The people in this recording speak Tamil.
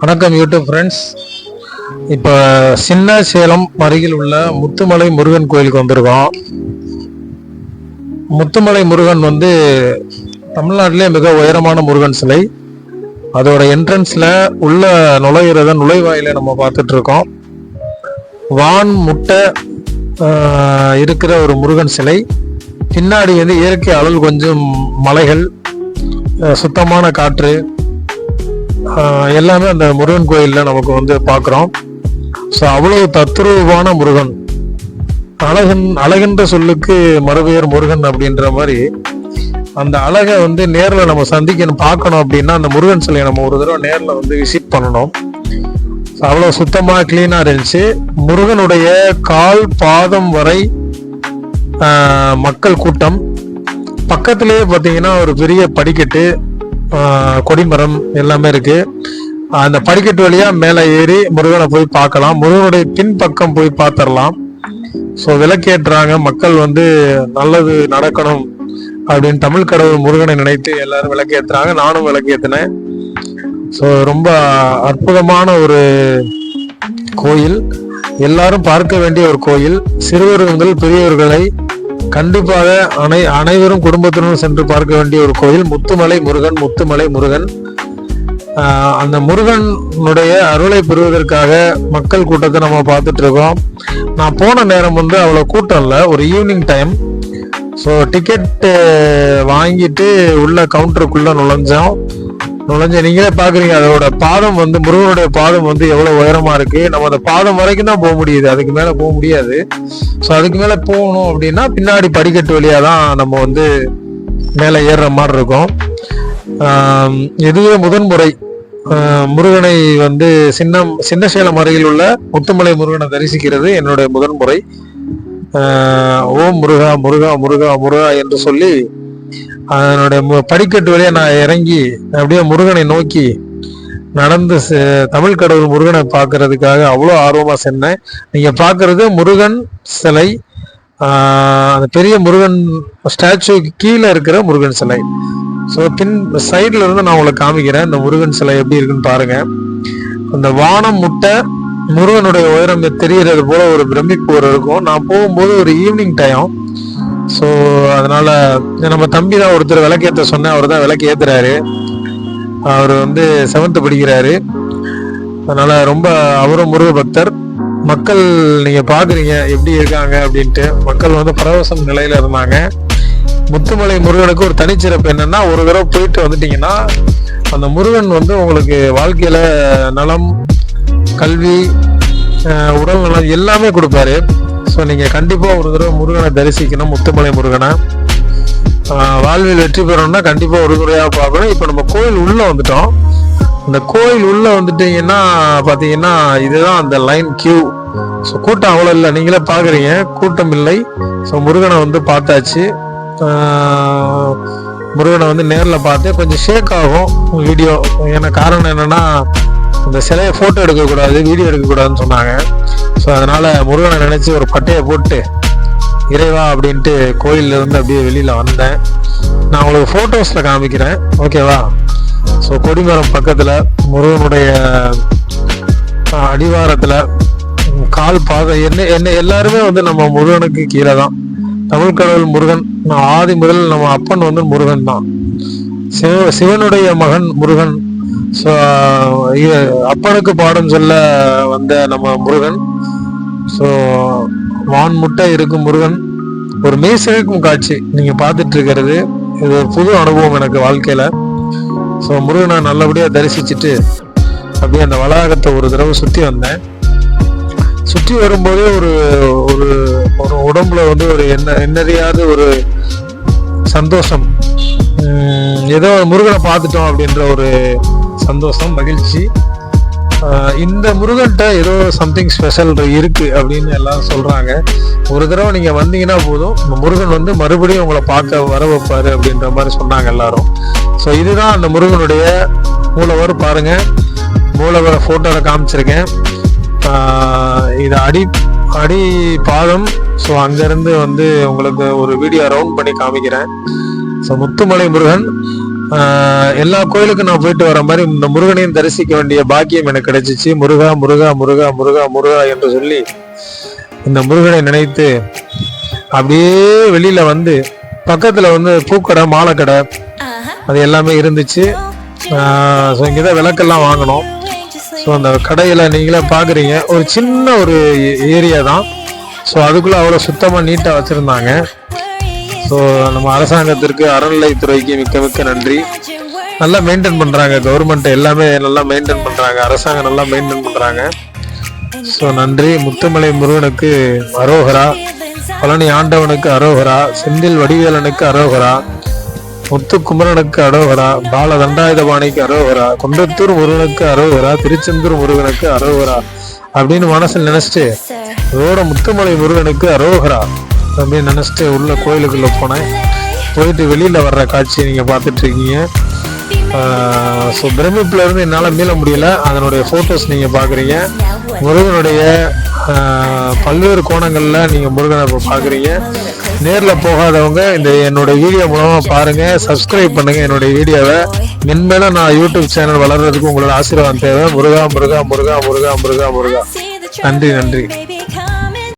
வணக்கம் யூடியூப் ஃப்ரெண்ட்ஸ் இப்போ சின்ன சேலம் அருகில் உள்ள முத்துமலை முருகன் கோயிலுக்கு வந்திருக்கோம். முத்துமலை முருகன் வந்து தமிழ்நாட்டிலே மிக உயரமான முருகன் சிலை. அதோட என்ட்ரன்ஸில் உள்ள நுழையிறத நுழைவாயில நம்ம பார்த்துட்டு இருக்கோம் வான் முட்டை இருக்கிற ஒரு முருகன் சிலை. பின்னாடி வந்து இயற்கை அழல் கொஞ்சம் மலைகள் சுத்தமான காற்று. எல்லாமே அந்த முருகன் கோயிலில் நமக்கு வந்து பார்க்குறோம் ஸோ அவ்வளவு தத்ரூபமான முருகன். அழகன் அழகன்ற சொல்லுக்கு மறுபெயர் முருகன் அப்படின்ற மாதிரி அந்த அழகை வந்து நேரில் நம்ம சந்திக்கணும் பார்க்கணும் அப்படின்னா அந்த முருகன் சிலையை நம்ம ஒரு தடவை நேரில் வந்து விசிட் பண்ணணும். அவ்வளோ சுத்தமாக க்ளீனாக இருந்துச்சு. முருகனுடைய கால் பாதம் வரை மக்கள் கூட்டம். பக்கத்திலேயே பார்த்தீங்கன்னா ஒரு பெரிய படிக்கட்டு. கொடிமரம் எல்லாமே இருக்கு. அந்த படிக்கட்டு வழியா மேலே ஏறி முருகனை போய் பார்க்கலாம். முருகனுடைய பின்பக்கம் போய் பார்த்துடலாம். ஸோ விளக்கேற்றாங்க மக்கள் வந்து நல்லது நடக்கணும் அப்படின்னு தமிழ் கடவுள் முருகனை நினைத்து எல்லாரும் விளக்கேற்றுறாங்க நானும் விளக்கேற்றினேன் ஸோ ரொம்ப அற்புதமான ஒரு கோயில். எல்லாரும் பார்க்க வேண்டிய ஒரு கோயில். சிறுவர் முதல் பெரியவர்களை கண்டிப்பாக அனை அனைவரும் குடும்பத்தினரும் சென்று பார்க்க வேண்டிய ஒரு கோயில் முத்துமலை முருகன் முத்துமலை முருகன். அந்த முருகனுடைய அருளை பெறுவதற்காக மக்கள் கூட்டத்தை நம்ம பார்த்துட்டு இருக்கோம் நான் போன நேரம் வந்து அவ்வளோ கூட்டம் இல்லை ஒரு ஈவினிங் டைம் ஸோ டிக்கெட்டு வாங்கிட்டு உள்ள கவுண்டருக்குள்ளே நுழைஞ்சோம். நுழைஞ்ச நீங்களே பாக்குறீங்க அதோட பாதம் வந்து முருகனுடைய பாதம் வந்து எவ்வளவு உயரமா இருக்கு. நம்ம அந்த பாதம் வரைக்கும் தான் போக முடியுது. அதுக்கு மேல போக முடியாது. ஸோ அதுக்கு மேல போகணும் அப்படின்னா பின்னாடி படிக்கட்டு வழியா தான் நம்ம வந்து மேலே ஏறுற மாதிரி இருக்கும். இதுவே முதன்முறை முருகனை வந்து சின்னம் சின்ன சேலம் அருகில் உள்ள முத்துமலை முருகனை தரிசிக்கிறது என்னுடைய முதன்முறை. ஓம் முருகா முருகா முருகா முருகா என்று சொல்லி அதனுடைய மு- படிக்கட்டு வழியா நான் இறங்கி அப்படியே முருகனை நோக்கி நடந்து செ- தமிழ் கடவுள் முருகனை பார்க்கறதுக்காக அவ்வளோ ஆர்வமாக சென்னேன் நீங்கள் பார்க்கறது முருகன் சிலை அந்த பெரிய முருகன் ஸ்டாச்சுக்கு கீழே இருக்கிற முருகன் சிலை. ஸோ பின் சைடில் இருந்து நான் உங்களை காமிக்கிறேன். இந்த முருகன் சிலை எப்படி இருக்குன்னு பாருங்க. அந்த வானம் முட்டை முருகனுடைய உயரம் தெரிகிறது போல ஒரு பிரமிப்பு ஒரு இருக்கும். நான் போகும்போது ஒரு ஈவினிங் டைம் ஸோ அதனால நம்ம தம்பி தான் ஒருத்தர் விளக்கேற்ற சொன்னேன். அவர் தான் விளக்கு ஏற்றுறாரு அவர் வந்து செவன்த்து படிக்கிறாரு. அதனால ரொம்ப அவரும் முருக பக்தர் மக்கள் நீங்க பாக்குறீங்க எப்படி இருக்காங்க அப்படின்ட்டு. மக்கள் வந்து பரவசம் நிலையில இருந்தாங்க. முத்துமலை முருகனுக்கு ஒரு தனிச்சிறப்பு என்னன்னா ஒரு தடவை போயிட்டு வந்துட்டீங்கன்னா அந்த முருகன் வந்து உங்களுக்கு வாழ்க்கையில நலம் கல்வி உடல் நலம் எல்லாமே கொடுப்பாரு. ஸோ நீங்கள் கண்டிப்பாக ஒரு தடவை முருகனை தரிசிக்கணும். முத்துமலை முருகனை. வாழ்வில் வெற்றி பெறணும்னா கண்டிப்பாக ஒரு தடவையாக பார்க்கணும். இப்போ நம்ம கோயில் உள்ளே வந்துட்டோம். இந்த கோயில் உள்ளே வந்துட்டீங்கன்னா பார்த்தீங்கன்னா இதுதான் அந்த லைன் கியூ ஸோ கூட்டம் அவ்வளோ இல்லை. நீங்களே பார்க்குறீங்க. கூட்டம் இல்லை. ஸோ முருகனை வந்து பார்த்தாச்சு. முருகனை வந்து நேரில் பார்த்து கொஞ்சம் ஷேக் ஆகும் வீடியோ ஏன்னா காரணம் என்னென்னா இந்த சிலையை ஃபோட்டோ எடுக்கக்கூடாது வீடியோ எடுக்கக்கூடாதுன்னு சொன்னாங்க. ஸோ அதனால் முருகனை நினச்சி ஒரு பட்டையை போட்டு இறைவா அப்படின்ட்டு கோயில்ல இருந்து அப்படியே வெளியில் வந்தேன். நான் உங்களுக்கு ஃபோட்டோஸில் காமிக்கிறேன். ஓகேவா ஸோ கொடிமரம் பக்கத்தில் முருகனுடைய அடிவாரத்தில் கால் பாதம் என்ன என்ன எல்லாருமே வந்து நம்ம முருகனுக்கு கீழே தான். தமிழ் கடவுள் முருகன் நான் ஆதி முதல் நம்ம அப்பன் வந்து முருகன் தான். சிவ சிவனுடைய மகன் முருகன். ஸோ அப்பனுக்கு பாடம் சொல்ல வந்த நம்ம முருகன். ஸோ வான் முட்டை இருக்கும் முருகன். ஒரு மெய்சிலிருக்கும் காட்சி நீங்கள் பார்த்துட்டு இருக்கிறது இது ஒரு புது அனுபவம் எனக்கு வாழ்க்கையில். ஸோ முருகனை நல்லபடியாக தரிசிச்சுட்டு அப்படியே அந்த வளாகத்தை ஒரு தடவை சுற்றி வந்தேன். சுற்றி வரும்போதே ஒரு ஒரு ஒரு உடம்புல வந்து ஒரு என்ன என்னறியாத ஒரு சந்தோஷம். ஏதோ முருகனை பார்த்துட்டோம் அப்படின்ற ஒரு சந்தோஷம் மகிழ்ச்சி. இந்த முருகன்ட்ட ஏதோ சம்திங் ஸ்பெஷல் இருக்கு அப்படின்னு எல்லாம் சொல்றாங்க. ஒரு தடவை நீங்க வந்தீங்கன்னா போதும். இந்த முருகன் வந்து மறுபடியும் உங்களை பார்க்க வர வைப்பாரு அப்படின்ற மாதிரி சொன்னாங்க எல்லாரும். ஸோ இதுதான் அந்த முருகனுடைய மூலவர் பாருங்க. மூலவரை ஃபோட்டோவில் காமிச்சிருக்கேன். இது அடி அடி பாதம். ஸோ அங்கேருந்து வந்து உங்களுக்கு ஒரு வீடியோ ரவுண்ட் பண்ணி காமிக்கிறேன். ஸோ முத்துமலை முருகன் எல்லா கோயிலுக்கும் நான் போயிட்டு வர மாதிரி இந்த முருகனையும் தரிசிக்க வேண்டிய பாக்கியம் எனக்கு கிடைச்சிச்சு. முருகா முருகா முருகா முருகா முருகா என்று சொல்லி இந்த முருகனை நினைத்து அப்படியே வெளியில வந்து பக்கத்துல வந்து பூக்கடை மாலைக்கடை அது எல்லாமே இருந்துச்சு. ஸோ இங்கே தான் விளக்கெல்லாம் வாங்கினோம் ஸோ அந்த கடையில் நீங்களே பார்க்குறீங்க ஒரு சின்ன ஒரு ஏரியா தான். ஸோ அதுக்குள்ளே அவ்வளோ சுத்தமாக நீட்டாக வச்சுருந்தாங்க. ஸோ நம்ம அரசாங்கத்திற்கு அறநிலைத்துறைக்கு மிக்க மிக்க நன்றி. நல்லா மெயின்டைன் பண்ணுறாங்க கவர்மெண்ட் எல்லாமே நல்லா மெயின்டைன் பண்ணுறாங்க அரசாங்கம் நல்லா மெயின்டைன் பண்ணுறாங்க ஸோ நன்றி. முத்துமலை முருகனுக்கு அரோகரா. பழனி ஆண்டவனுக்கு அரோகரா. செந்தில் வடிவேலனுக்கு அரோகரா. முத்துக்குமரனுக்கு அரோகரா. பால தண்டாயுதபாணிக்கு அரோகரா. குன்றத்தூர் முருகனுக்கு அரோகரா. திருச்செந்தூர் முருகனுக்கு அரோகரா. அப்படின்னு மனசில் நினைச்சிட்டு அதோட முத்துமலை முருகனுக்கு அரோகரா. அப்படின்னு நினச்சிட்டு உள்ள கோயிலுக்குள்ளே போனேன். போயிட்டு வெளியில் வர்ற காட்சியை நீங்கள் பார்த்துட்ருக்கீங்க ஸோ பிரமிப்புல இருந்து என்னால் மீள முடியல. அதனுடைய ஃபோட்டோஸ் நீங்கள் பார்க்குறீங்க. முருகனுடைய பல்வேறு கோணங்களில் நீங்கள் முருகனை இப்போ பார்க்குறீங்க. நேரில் போகாதவங்க இந்த என்னுடைய வீடியோ மூலமாக பாருங்கள் சப்ஸ்கிரைப் பண்ணுங்கள் என்னுடைய வீடியோவை மென்மேலும் நான் யூடியூப் சேனல் வளர்றதுக்கு உங்களோட ஆசீர்வாதம் தேவை. முருகா முருகா முருகா முருகா முருகா முருகா. நன்றி நன்றி.